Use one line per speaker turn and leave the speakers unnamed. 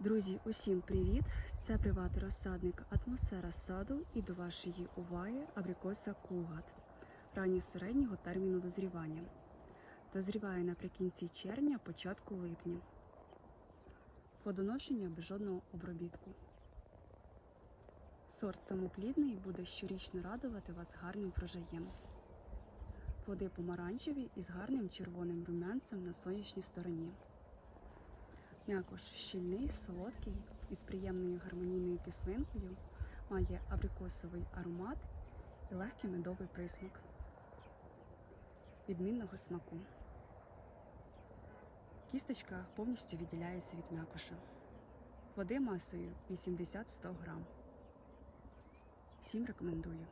Друзі, усім привіт! Це приватний розсадник Атмосфера саду і до вашої уваги абрикоса Кулгат ранньо середнього терміну дозрівання. Дозріває наприкінці червня, початку липня. Плодоношення без жодного обробітку. Сорт самоплідний буде щорічно радувати вас гарним врожаєм. Плоди помаранчеві із гарним червоним румянцем на сонячній стороні. М'якош щільний, солодкий із приємною гармонійною кислинкою, має абрикосовий аромат і легкий медовий присмак відмінного смаку. Кісточка повністю відділяється від м'якоша. Води масою 80-100 грам. Всім рекомендую.